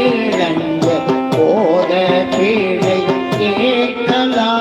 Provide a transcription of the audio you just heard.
இழந்த போத பிழை கேட்கலாள்.